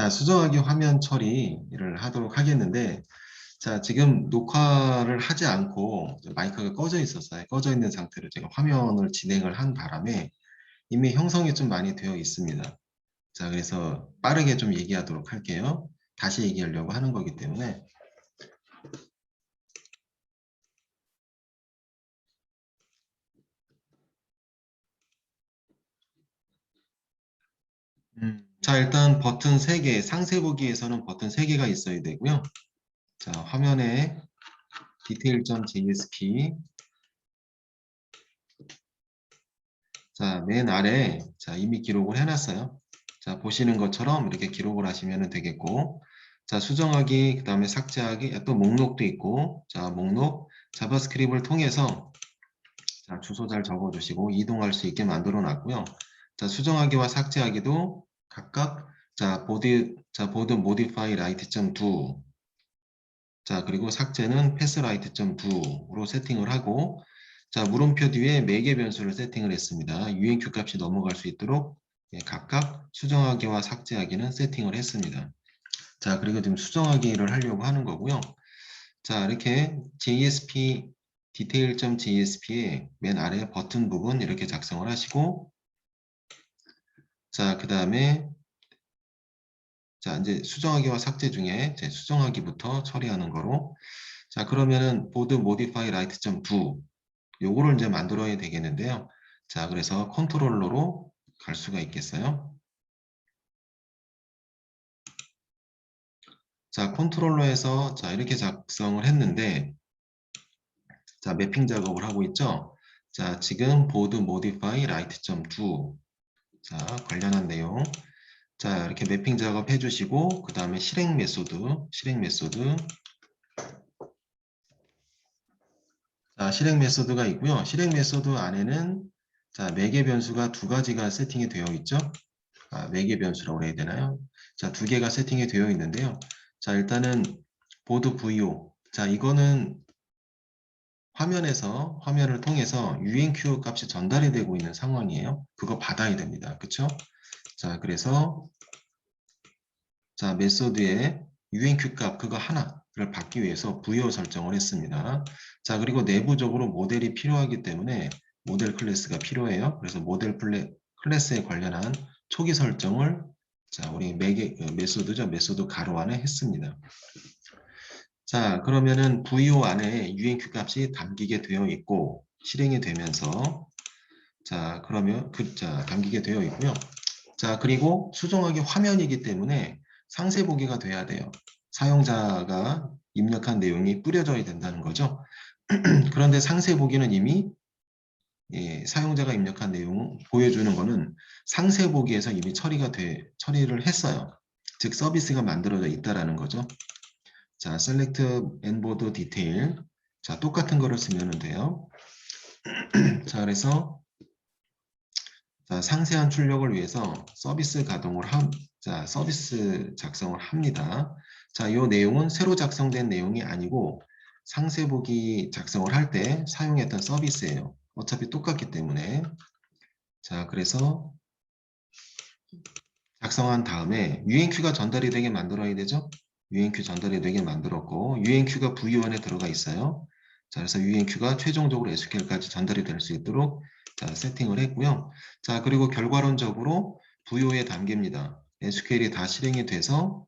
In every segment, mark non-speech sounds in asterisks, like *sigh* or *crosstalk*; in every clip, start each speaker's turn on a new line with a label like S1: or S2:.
S1: 자, 수정하기 화면 처리를 하도록 하겠는데, 자, 지금 녹화를 하지 않고 마이크가 꺼져 있었어요. 꺼져 있는 상태로 제가 화면을 진행을 한 바람에 이미 형성이 좀 많이 되어 있습니다. 자, 그래서 빠르게 좀 얘기하도록 할게요. 다시 얘기하려고 하는 거기 때문에. 자, 일단 버튼 3개, 상세 보기에서는 버튼 3개가 있어야 되고요. 자, 화면에 detail.jsp 자, 맨 아래 자, 이미 기록을 해놨어요. 자, 보시는 것처럼 이렇게 기록을 하시면 되겠고 자, 수정하기, 그 다음에 삭제하기, 또 목록도 있고 자, 목록, 자바스크립트를 통해서 자, 주소 잘 적어주시고 이동할 수 있게 만들어 놨고요. 자, 수정하기와 삭제하기도 각각 자, 보드, 자, 보드 modify right.do 자, 그리고 삭제는 passwrite.do로 세팅을 하고 자, 물음표 뒤에 매개 변수를 세팅을 했습니다. UNQ 값이 넘어갈 수 있도록 예, 각각 수정하기와 삭제하기는 세팅을 했습니다. 자, 그리고 지금 수정하기를 하려고 하는 거고요. 자, 이렇게 JSP detail.jsp의 맨 아래 버튼 부분 이렇게 작성을 하시고 자, 그 다음에 자, 이제 수정하기와 삭제 중에 이제 수정하기부터 처리하는 거로 자, 그러면은 보드 modify right.do 요거를 이제 만들어야 되겠는데요. 자, 그래서 컨트롤러로 갈 수가 있겠어요. 자, 컨트롤러에서 자, 이렇게 작성을 했는데 자, 매핑 작업을 하고 있죠. 자, 지금 보드 modify right.do 자, 관련한 내용 자, 이렇게 매핑 작업 해주시고 그 다음에 실행 메소드 실행 메소드 자, 실행 메소드가 있고요. 실행 메소드 안에는 자, 매개 변수가 두 가지가 세팅이 되어 있죠. 아, 매개 변수라고 해야 되나요? 자, 두 개가 세팅이 되어 있는데요. 자, 일단은 보드 VO. 자, 이거는 화면에서 화면을 통해서 UNQ 값이 전달이 되고 있는 상황이에요. 그거 받아야 됩니다. 그렇죠? 자, 그래서 자, 메소드에 UNQ 값 그거 하나를 받기 위해서 VO 설정을 했습니다. 자, 그리고 내부적으로 모델이 필요하기 때문에 모델 클래스가 필요해요. 그래서 모델 플레, 클래스에 관련한 초기 설정을 자, 우리 매개, 메소드죠. 메소드 가로 안에 했습니다. 자, 그러면은 VO 안에 UNQ 값이 담기게 되어 있고 실행이 되면서 자, 그러면 그, 자, 담기게 되어 있고요. 자, 그리고 수정하기 화면이기 때문에 상세 보기가 돼야 돼요. 사용자가 입력한 내용이 뿌려져야 된다는 거죠. *clears throat* 그런데 상세 보기는 이미 예, 사용자가 입력한 내용 보여주는 거는 상세 보기에서 이미 처리가 돼 처리를 했어요. 즉 서비스가 만들어져 있다라는 거죠. 자, select nboard detail. 자, 똑같은 거를 쓰면 돼요. *clears throat* 자, 그래서 자, 상세한 출력을 위해서 서비스 가동을 함, 자, 서비스 작성을 합니다. 자, 이 내용은 새로 작성된 내용이 아니고 상세 보기 작성을 할 때 사용했던 서비스예요. 어차피 똑같기 때문에 자 그래서 작성한 다음에 UNQ가 전달이 되게 만들어야 되죠. UNQ 전달이 되게 만들었고 UNQ가 V1에 들어가 있어요. 자 그래서 UNQ가 최종적으로 SQL까지 전달이 될 수 있도록 자, 세팅을 했고요. 자 그리고 결과론적으로 VO에 담깁니다. SQL이 다 실행이 돼서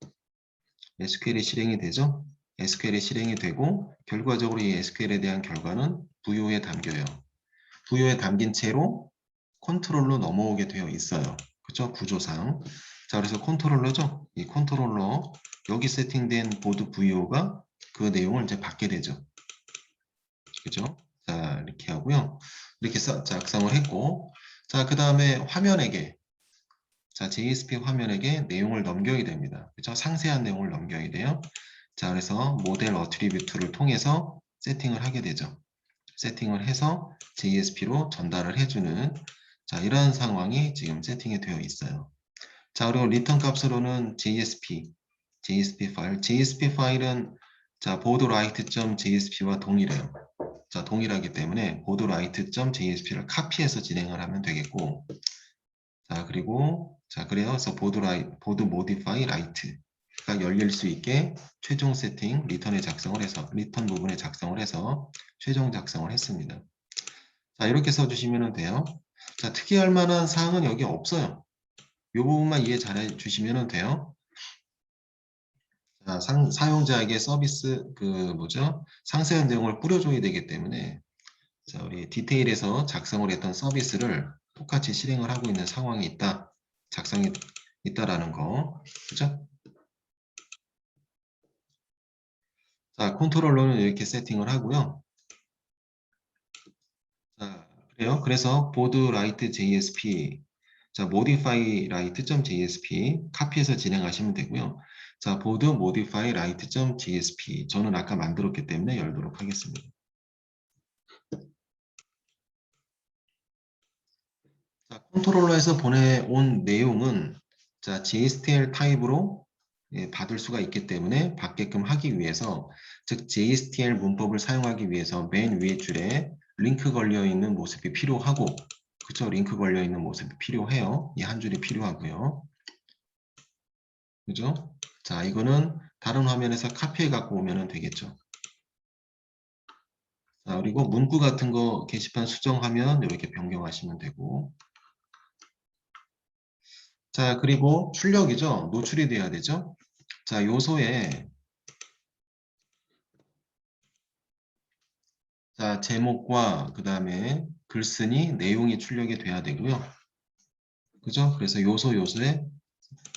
S1: SQL이 실행이 되죠. SQL이 실행이 되고 결과적으로 이 SQL에 대한 결과는 VO에 담겨요. 부여에 담긴 채로 컨트롤러 넘어오게 되어 있어요. 그죠? 구조상. 자, 그래서 컨트롤러죠? 이 컨트롤러 여기 세팅된 보드 VO가 그 내용을 이제 받게 되죠. 그죠? 자, 이렇게 하고요. 이렇게 작성을 했고, 자, 그 다음에 화면에게, 자, JSP 화면에게 내용을 넘겨야 됩니다. 그죠? 상세한 내용을 넘겨야 돼요. 자, 그래서 모델 어트리뷰트를 통해서 세팅을 하게 되죠. 세팅을 해서 JSP로 전달을 해주는 자 이런 상황이 지금 세팅이 되어 있어요. 자 그리고 리턴 값으로는 JSP, JSP 파일, JSP 파일은 자 boardwrite.jsp와 동일해요. 자 동일하기 때문에 boardwrite.jsp를 카피해서 진행을 하면 되겠고 자, 그리고 자. 그래서 보드 라이 보드 모디파이 라이트가 열릴 수 있게 최종 세팅 리턴에 작성을 해서 리턴 부분에 작성을 해서 최종 작성을 했습니다. 자, 이렇게 써 주시면 돼요. 자, 특이할 만한 사항은 여기 없어요. 이 부분만 이해 잘 해주시면 돼요. 자, 상, 사용자에게 서비스 그 뭐죠? 상세한 내용을 뿌려줘야 되기 때문에 자, 우리 디테일에서 작성을 했던 서비스를 똑같이 실행을 하고 있는 상황이 있다. 작성이 있다라는 거. 그죠? 자, 컨트롤러는 이렇게 세팅을 하고요. 자, 그래요. 그래서 보드 라이트 JSP 자, modify write.jsp 카피해서 진행하시면 되고요. 자, 보드 modify write.jsp 저는 아까 만들었기 때문에 열도록 하겠습니다. 자, 컨트롤러에서 보내온 내용은 자, JSTL 타입으로 예, 받을 수가 있기 때문에 받게끔 하기 위해서 즉 JSTL 문법을 사용하기 위해서 맨 위에 줄에 링크 걸려 있는 모습이 필요하고 그쵸? 링크 걸려 있는 모습이 필요해요. 이 한 줄이 필요하고요. 그죠 자 이거는 다른 화면에서 카피해 갖고 오면 되겠죠. 자 그리고 문구 같은 거 게시판 수정하면 이렇게 변경하시면 되고. 자 그리고 출력이죠? 노출이 돼야 되죠? 자 요소에 자 제목과 그 다음에 글쓴이 내용이 출력이 돼야 되고요. 그죠? 그래서 요소 요소에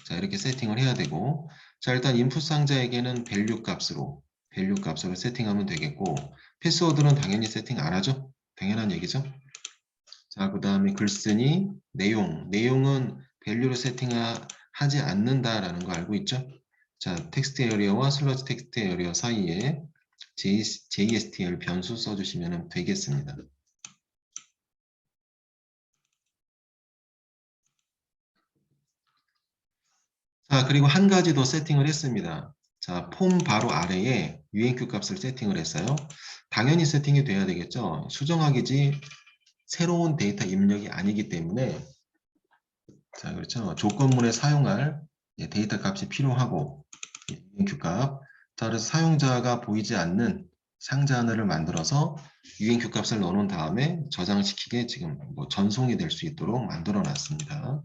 S1: 자 이렇게 세팅을 해야 되고 자 일단 인풋 상자에게는 밸류 값으로 밸류 값으로 세팅하면 되겠고 패스워드는 당연히 세팅 안 하죠? 당연한 얘기죠? 자 그 다음에 글쓴이 내용. 내용은 밸류로 세팅하지 않는다라는 거 알고 있죠? 자, 텍스트 에리어와 슬러지 텍스트 에리어 사이에 JSTL 변수 써주시면 되겠습니다. 자, 그리고 한 가지 더 세팅을 했습니다. 자, 폼 바로 아래에 UNQ 값을 세팅을 했어요. 당연히 세팅이 돼야 되겠죠. 수정하기지 새로운 데이터 입력이 아니기 때문에 자, 그렇죠. 조건문에 사용할 데이터 값이 필요하고 UNQ 값. 자, 그래서 사용자가 보이지 않는 상자 하나를 만들어서 UNQ 값을 넣어놓은 다음에 저장시키게 지금 뭐 전송이 될 수 있도록 만들어 놨습니다.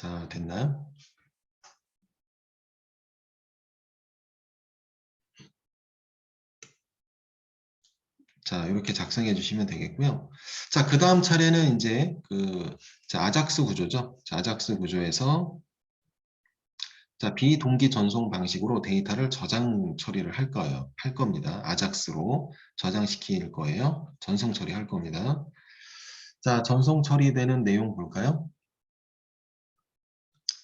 S1: 자, 됐나요? 자, 이렇게 작성해 주시면 되겠고요. 자, 그 다음 차례는 이제 그 자, 아작스 구조죠. 자, 아작스 구조에서 자, 비동기 전송 방식으로 데이터를 저장 처리를 할 거예요. 할 겁니다. 아작스로 저장시킬 거예요. 전송 처리할 겁니다. 자, 전송 처리되는 내용 볼까요?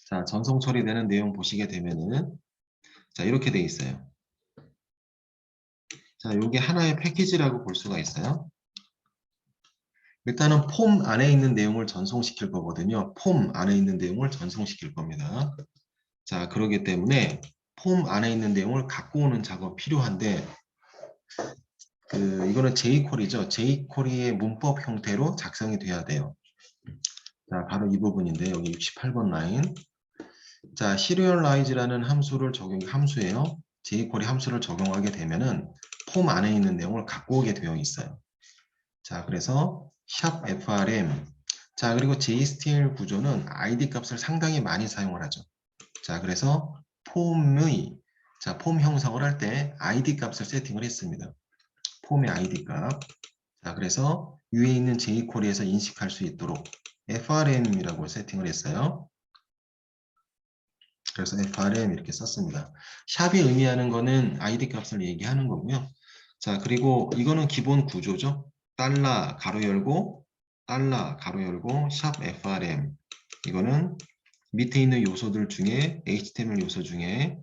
S1: 자, 전송 처리되는 내용 보시게 되면은 자, 이렇게 돼 있어요. 자, 이게 하나의 패키지라고 볼 수가 있어요. 일단은 폼 안에 있는 내용을 전송시킬 거거든요. 폼 안에 있는 내용을 전송시킬 겁니다. 자, 그러기 때문에 폼 안에 있는 내용을 갖고 오는 작업 필요한데 그 이거는 jQuery죠. jQuery의 문법 형태로 작성이 돼야 돼요. 자, 바로 이 부분인데 여기 68번 라인. 자, serialize라는 함수를 적용 함수예요. jQuery 함수를 적용하게 되면은 폼 안에 있는 내용을 갖고 오게 되어 있어요. 자, 그래서 샵 frm 자, 그리고 JSTL 구조는 id 값을 상당히 많이 사용을 하죠. 자, 그래서 폼의 자, 폼 형성을 할 때 id 값을 세팅을 했습니다. 폼의 id 값. 자, 그래서 위에 있는 jQuery에서 인식할 수 있도록 frm이라고 세팅을 했어요. 그래서 frm 이렇게 썼습니다. 샵이 의미하는 거는 id 값을 얘기하는 거고요. 자, 그리고 이거는 기본 구조죠. 달러 가로 열고 달러 가로 열고 샵 frm 이거는 밑에 있는 요소들 중에 HTML 요소 중에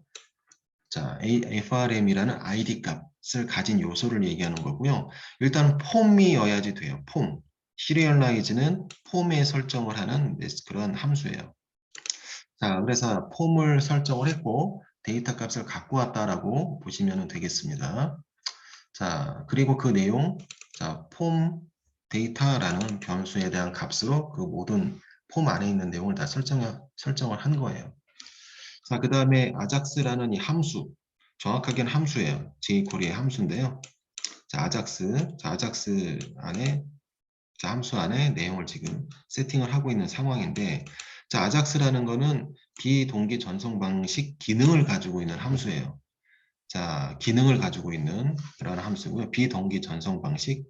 S1: 자 frm이라는 id 값을 가진 요소를 얘기하는 거고요. 일단 폼이어야지 돼요. 폼. 시리얼라이즈는 폼에 설정을 하는 그런 함수예요. 자, 그래서 폼을 설정을 했고 데이터 값을 갖고 왔다라고 보시면 되겠습니다. 자, 그리고 그 내용 자, 폼 데이터라는 변수에 대한 값으로 그 모든 폼 안에 있는 내용을 다 설정, 설정을 한 거예요. 자, 그 다음에 아작스라는 이 함수, 정확하게는 함수예요. jQuery의 함수인데요. 자, 아작스, 자, 아작스 안에, 자, 함수 안에 내용을 지금 세팅을 하고 있는 상황인데, 자, 아작스라는 거는 비동기 전송 방식 기능을 가지고 있는 함수예요. 자, 기능을 가지고 있는 그런 함수고요. 비동기 전송 방식.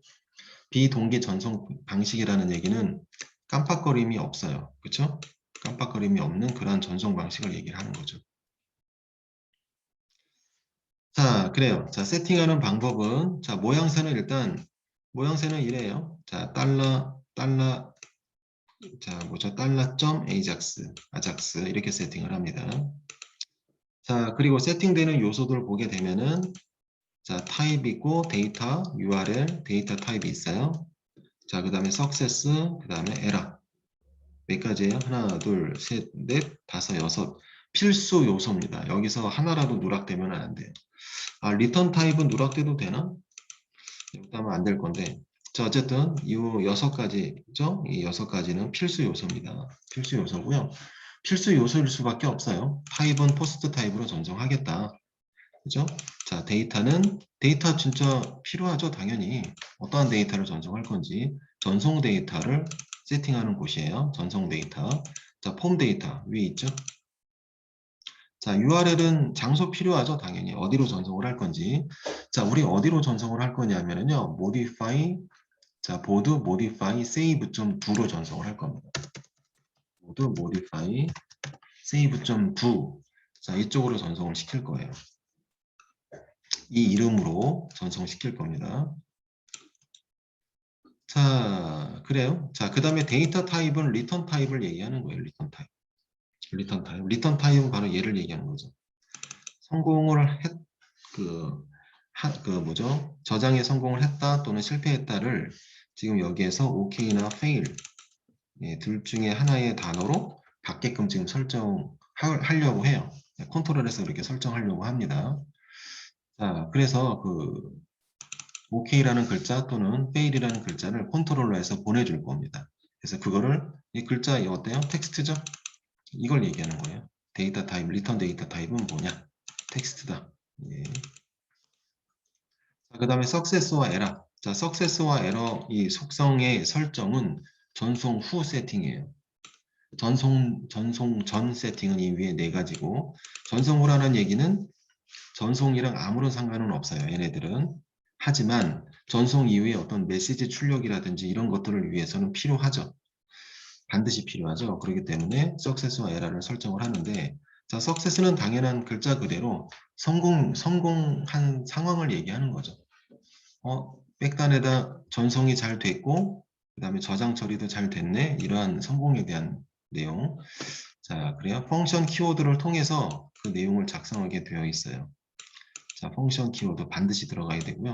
S1: 비동기 전송 방식이라는 얘기는 깜빡거림이 없어요. 그렇죠? 깜빡거림이 없는 그런 전송 방식을 얘기를 하는 거죠. 자, 그래요. 자, 세팅하는 방법은 자, 모양새는 일단 모양새는 이래요. 자, 달러 달러 자, 뭐죠? 달러 점 ajax 아작스 이렇게 세팅을 합니다. 자, 그리고 세팅되는 요소들을 보게 되면은 자, 타입 있고 데이터 URL 데이터 타입이 있어요. 자, 그 다음에 success, 그 다음에 error. 몇 가지예요? 하나, 둘, 셋, 넷, 다섯, 여섯. 필수 요소입니다. 여기서 하나라도 누락되면 안 돼요. 아, 리턴 타입은 누락돼도 되나? 하면 안될 건데. 자, 어쨌든 이 여섯 가지죠? 이 여섯 가지는 필수 요소입니다. 필수 요소고요. 필수 요소일 수밖에 없어요. 타입은 포스트 타입으로 전송하겠다. 그죠? 자, 데이터는 데이터 진짜 필요하죠, 당연히. 어떠한 데이터를 전송할 건지 전송 데이터를 세팅하는 곳이에요. 전송 데이터. 자, 폼 데이터 위에 있죠? 자, URL은 장소 필요하죠, 당연히. 어디로 전송을 할 건지. 자, 우리 어디로 전송을 할 거냐면요. modify 자, 보드 modify save.do로 전송을 할 겁니다. 보드 modify save.do 자, 이쪽으로 전송을 시킬 거예요. 이 이름으로 전송시킬 겁니다. 자, 그래요. 자, 그 다음에 데이터 타입은 리턴 타입을 얘기하는 거예요. 리턴 타입. 리턴 타입. 리턴 타입은 바로 얘를 얘기하는 거죠. 성공을 했, 그, 하, 그 뭐죠? 저장에 성공을 했다 또는 실패했다를 지금 여기에서 OK나 fail 예, 둘 중에 하나의 단어로 받게끔 지금 설정하려고 해요. 네, 컨트롤해서 이렇게 설정하려고 합니다. 자, 그래서 그 OK라는 글자 또는 fail이라는 글자를 컨트롤러 해서 보내줄 겁니다. 그래서 그거를 이 글자 이 어때요? 텍스트죠? 이걸 얘기하는 거예요. 데이터 타입, 리턴 데이터 타입은 뭐냐? 텍스트다. 예. 그 다음에 success와 error. 자, success와 error 이 속성의 설정은 전송 후 세팅이에요. 전송, 전송 전 세팅은 이 위에 네 가지고 전송 후라는 얘기는 전송이랑 아무런 상관은 없어요. 얘네들은. 하지만 전송 이후에 어떤 메시지 출력이라든지 이런 것들을 위해서는 필요하죠. 반드시 필요하죠. 그렇기 때문에 success와 error를 설정을 하는데 자, success는 당연한 글자 그대로 성공, 성공한 상황을 얘기하는 거죠. 어, 백단에다 전송이 잘 됐고 그 다음에 저장 처리도 잘 됐네. 이러한 성공에 대한 내용. 자, 그래요. 펑션 키워드를 통해서 그 내용을 작성하게 되어 있어요. 자, 펑션 키워드 반드시 들어가야 되고요.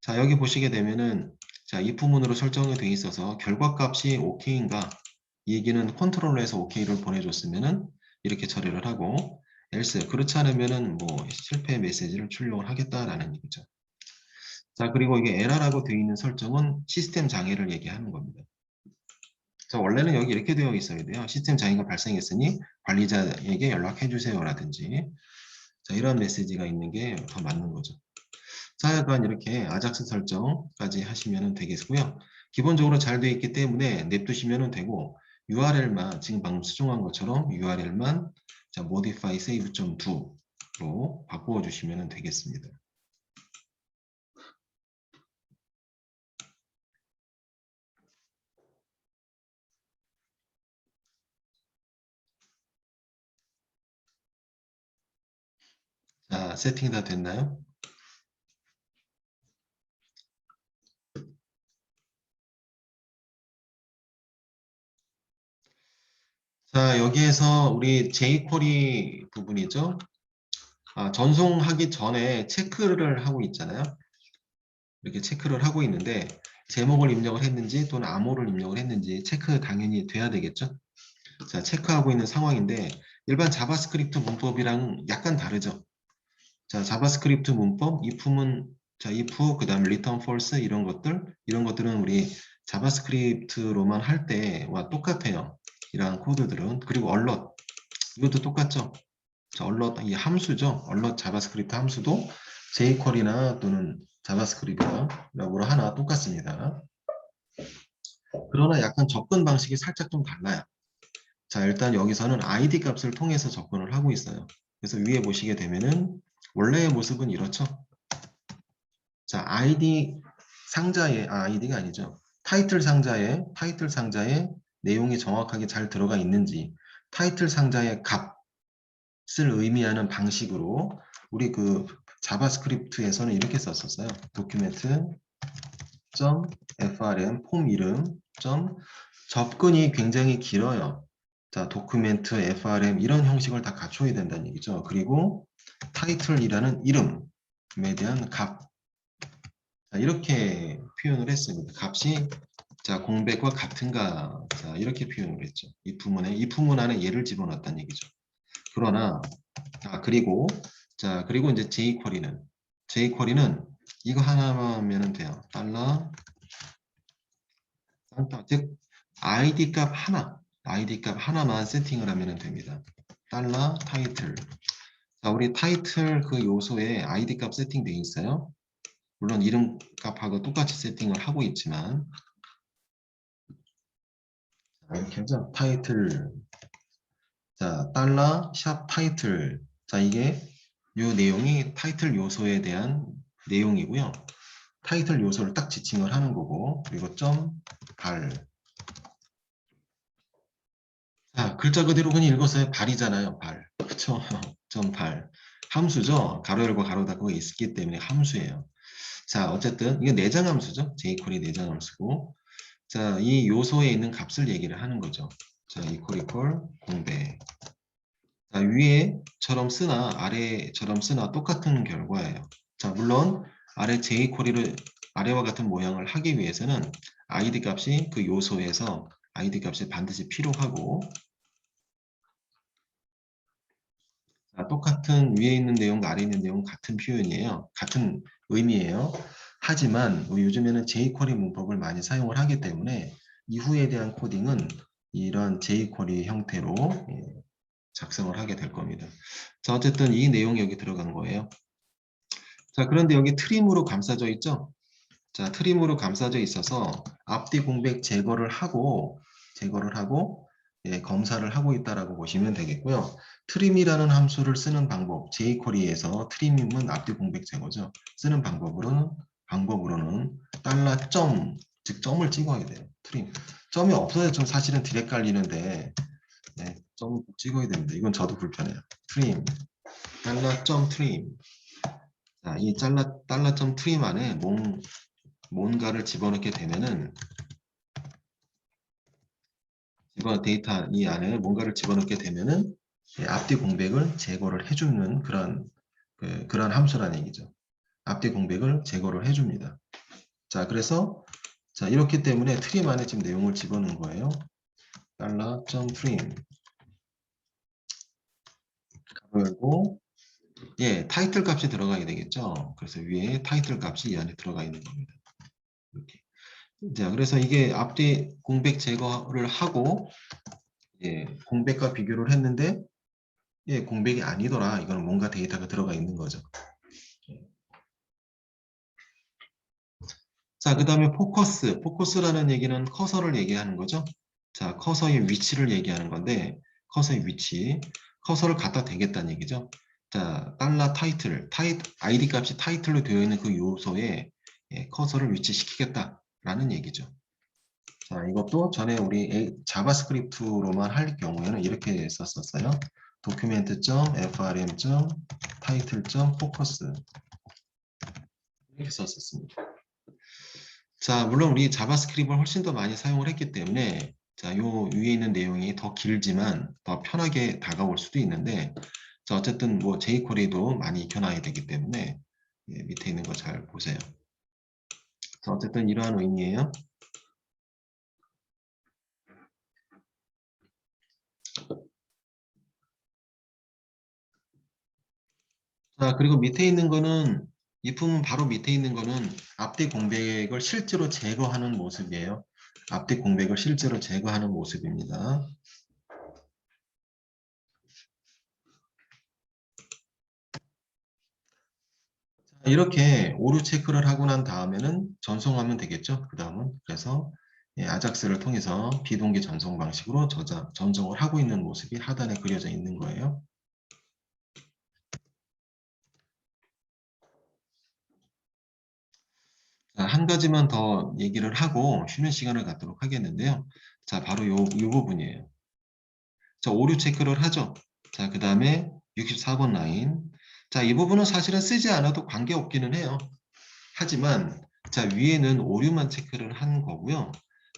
S1: 자, 여기 보시게 되면은 자, 이 부분으로 설정이 되어 있어서 결과값이 OK인가 이 얘기는 컨트롤러에서 OK를 보내줬으면은 이렇게 처리를 하고 else 그렇지 않으면은 뭐 실패 메시지를 출력을 하겠다라는 얘기죠. 자, 그리고 이게 에러라고 되어 있는 설정은 시스템 장애를 얘기하는 겁니다. 자, 원래는 여기 이렇게 되어 있어야 돼요. 시스템 장애가 발생했으니 관리자에게 연락해 주세요라든지 자, 이런 메시지가 있는 게 더 맞는 거죠. 자, 약간 이렇게 아작스 설정까지 하시면 되겠고요. 기본적으로 잘 되어 있기 때문에 냅두시면 되고 URL만 지금 방금 수정한 것처럼 URL만 자, modify save.do로 바꾸어 주시면 되겠습니다. 자, 세팅이 다 됐나요? 자, 여기에서 우리 jQuery 부분이죠. 아, 전송하기 전에 체크를 하고 있잖아요. 이렇게 체크를 하고 있는데 제목을 입력을 했는지 또는 암호를 입력을 했는지 체크 당연히 돼야 되겠죠. 자, 체크하고 있는 상황인데 일반 자바스크립트 문법이랑 약간 다르죠. 자, 자바스크립트 문법, if은 자, if, 그 다음에 return false 이런 것들, 이런 것들은 우리 자바스크립트로만 할 때와 똑같아요. 이러한 코드들은. 그리고 alert, 이것도 똑같죠. 자, alert, 이 함수죠. alert 자바스크립트 함수도 jQuery나 또는 자바스크립트라고 하나 똑같습니다. 그러나 약간 접근 방식이 살짝 좀 달라요. 자, 일단 여기서는 id 값을 통해서 접근을 하고 있어요. 그래서 위에 보시게 되면은 원래의 모습은 이렇죠. 자, id 상자에 아, id가 아니죠. 타이틀 상자에 타이틀 상자에 내용이 정확하게 잘 들어가 있는지 타이틀 상자의 값을 의미하는 방식으로 우리 그 자바스크립트에서는 이렇게 썼었어요. 도큐멘트 .frm 폼 이름 점 접근이 굉장히 길어요. 자, 도큐멘트 frm 이런 형식을 다 갖춰야 된다는 얘기죠. 그리고 타이틀이라는 이름에 대한 값 자, 이렇게 표현을 했습니다. 값이 자 공백과 같은가 자 이렇게 표현을 했죠. 이 부문에 이 부문 안에 얘를 집어넣었다는 얘기죠. 그러나 아 그리고 자 그리고 이제 jQuery는 jQuery는 이거 하나만 하면 돼요. 달러 즉 id 값 하나 id 값 하나만 세팅을 하면 됩니다. 달러 타이틀 자 우리 타이틀 그 요소에 id 값 세팅되어 있어요. 물론 이름 값하고 똑같이 세팅을 하고 있지만 자, 이렇게 하죠. 타이틀 자 달러 샵 타이틀 자 이게 요 내용이 타이틀 요소에 대한 내용이고요. 타이틀 요소를 딱 지칭을 하는 거고 그리고 점 발. 자 글자 그대로 그냥 읽었어요. 발이잖아요. 발. 그쵸? 점 발. 함수죠. 가로 열고 가로 닫고 있기 때문에 함수예요. 자 어쨌든 이게 내장 함수죠. jQuery 내장 함수고 자 이 요소에 있는 값을 얘기를 하는 거죠. 자 equal equal 공배. 자 위에처럼 쓰나 아래처럼 쓰나 똑같은 결과예요. 자 물론 아래 jQuery를 아래와 같은 모양을 하기 위해서는 id 값이 그 요소에서 id 값이 반드시 필요하고 자, 똑같은 위에 있는 내용과 아래 있는 내용 같은 표현이에요. 같은 의미예요. 하지만 요즘에는 jQuery 문법을 많이 사용을 하기 때문에 이후에 대한 코딩은 이런 jQuery 형태로 예, 작성을 하게 될 겁니다. 자, 어쨌든 이 내용이 여기 들어간 거예요. 자, 그런데 여기 트림으로 감싸져 있죠? 자, 트림으로 감싸져 있어서 앞뒤 공백 제거를 하고 제거를 하고 예, 검사를 하고 있다라고 보시면 되겠고요. 트림이라는 함수를 쓰는 방법, jQuery에서 트림은 앞뒤 공백 제거죠. 쓰는 방법으로는 방법으로는 달러 점, 즉 점을 찍어야 돼요. 트림. 점이 없어야 좀 사실은 디렉 깔리는데 네, 점 찍어야 됩니다. 이건 저도 불편해요. 트림, 달러 점 트림. 자, 이 달러 달러 점 트림 안에 뭔 뭔가를 집어넣게 되면은 집어 데이터 이 안에 뭔가를 집어넣게 되면은 예, 앞뒤 공백을 제거를 해주는 그런 그, 그런 함수라는 얘기죠. 앞뒤 공백을 제거를 해줍니다. 자, 그래서 자 이렇기 때문에 트림 안에 지금 내용을 집어넣은 거예요. 달러 점 트림 가로 열고 예 타이틀 값이 들어가게 되겠죠. 그래서 위에 타이틀 값이 이 안에 들어가 있는 겁니다. 이렇게. 자, 그래서 이게 앞뒤 공백 제거를 하고 예, 공백과 비교를 했는데 예, 공백이 아니더라. 이거는 뭔가 데이터가 들어가 있는 거죠. 자, 그 다음에 포커스. 포커스라는 얘기는 커서를 얘기하는 거죠. 자, 커서의 위치를 얘기하는 건데 커서의 위치. 커서를 갖다 대겠다는 얘기죠. 자, 달러 타이틀, 타이, id 값이 타이틀로 되어 있는 그 요소에 예, 커서를 위치시키겠다 라는 얘기죠. 자, 이것도 전에 우리 자바스크립트로만 할 경우에는 이렇게 썼었어요. document.frm.title.focus 이렇게 썼었습니다. 자, 물론 우리 자바스크립트를 훨씬 더 많이 사용을 했기 때문에 자, 요 위에 있는 내용이 더 길지만 더 편하게 다가올 수도 있는데 자, 어쨌든 뭐 jQuery도 많이 익혀놔야 되기 때문에 예, 밑에 있는 거 잘 보세요. 자, 어쨌든 이러한 의미예요. 자, 그리고 밑에 있는 거는 if은 바로 밑에 있는 거는 앞뒤 공백을 실제로 제거하는 모습이에요. 앞뒤 공백을 실제로 제거하는 모습입니다. 이렇게 오류 체크를 하고 난 다음에는 전송하면 되겠죠. 그 다음은 그래서 예, 아작스를 통해서 비동기 전송 방식으로 저장, 전송을 하고 있는 모습이 하단에 그려져 있는 거예요. 자, 한 가지만 더 얘기를 하고 쉬는 시간을 갖도록 하겠는데요. 자, 바로 요, 요 부분이에요. 자, 오류 체크를 하죠. 자, 그 다음에 64번 라인. 자, 이 부분은 사실은 쓰지 않아도 관계없기는 해요. 하지만 자, 위에는 오류만 체크를 한 거고요.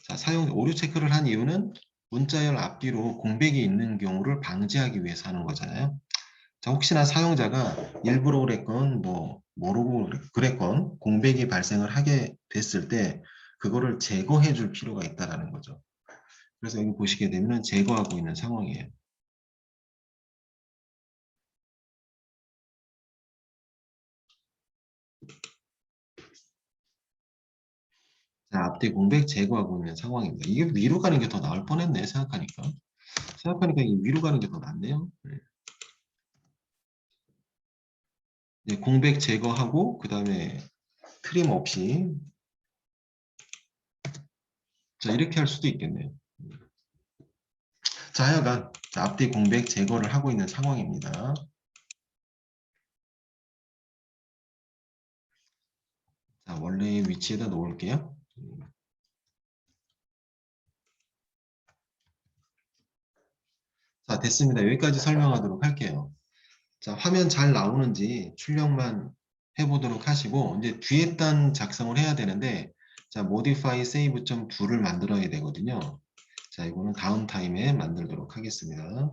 S1: 자, 사용 오류 체크를 한 이유는 문자열 앞뒤로 공백이 있는 경우를 방지하기 위해서 하는 거잖아요. 자, 혹시나 사용자가 일부러 그랬건 뭐 모르고 그랬건 공백이 발생을 하게 됐을 때 그거를 제거해 줄 필요가 있다라는 거죠. 그래서 여기 보시게 되면 제거하고 있는 상황이에요. 자, 앞뒤 공백 제거하고 있는 상황입니다. 이게 위로 가는 게 더 나을 뻔했네 생각하니까. 생각하니까 이게 위로 가는 게 더 낫네요. 네. 네, 공백 제거하고 그 다음에 트림 없이 자 이렇게 할 수도 있겠네요. 자 하여간 자, 앞뒤 공백 제거를 하고 있는 상황입니다. 자 원래의 위치에다 놓을게요. 자 됐습니다. 여기까지 설명하도록 할게요. 자 화면 잘 나오는지 출력만 해보도록 하시고 이제 뒤에 단 작성을 해야 되는데 자 modify save.2를 만들어야 되거든요. 자 이거는 다음 타임에 만들도록 하겠습니다.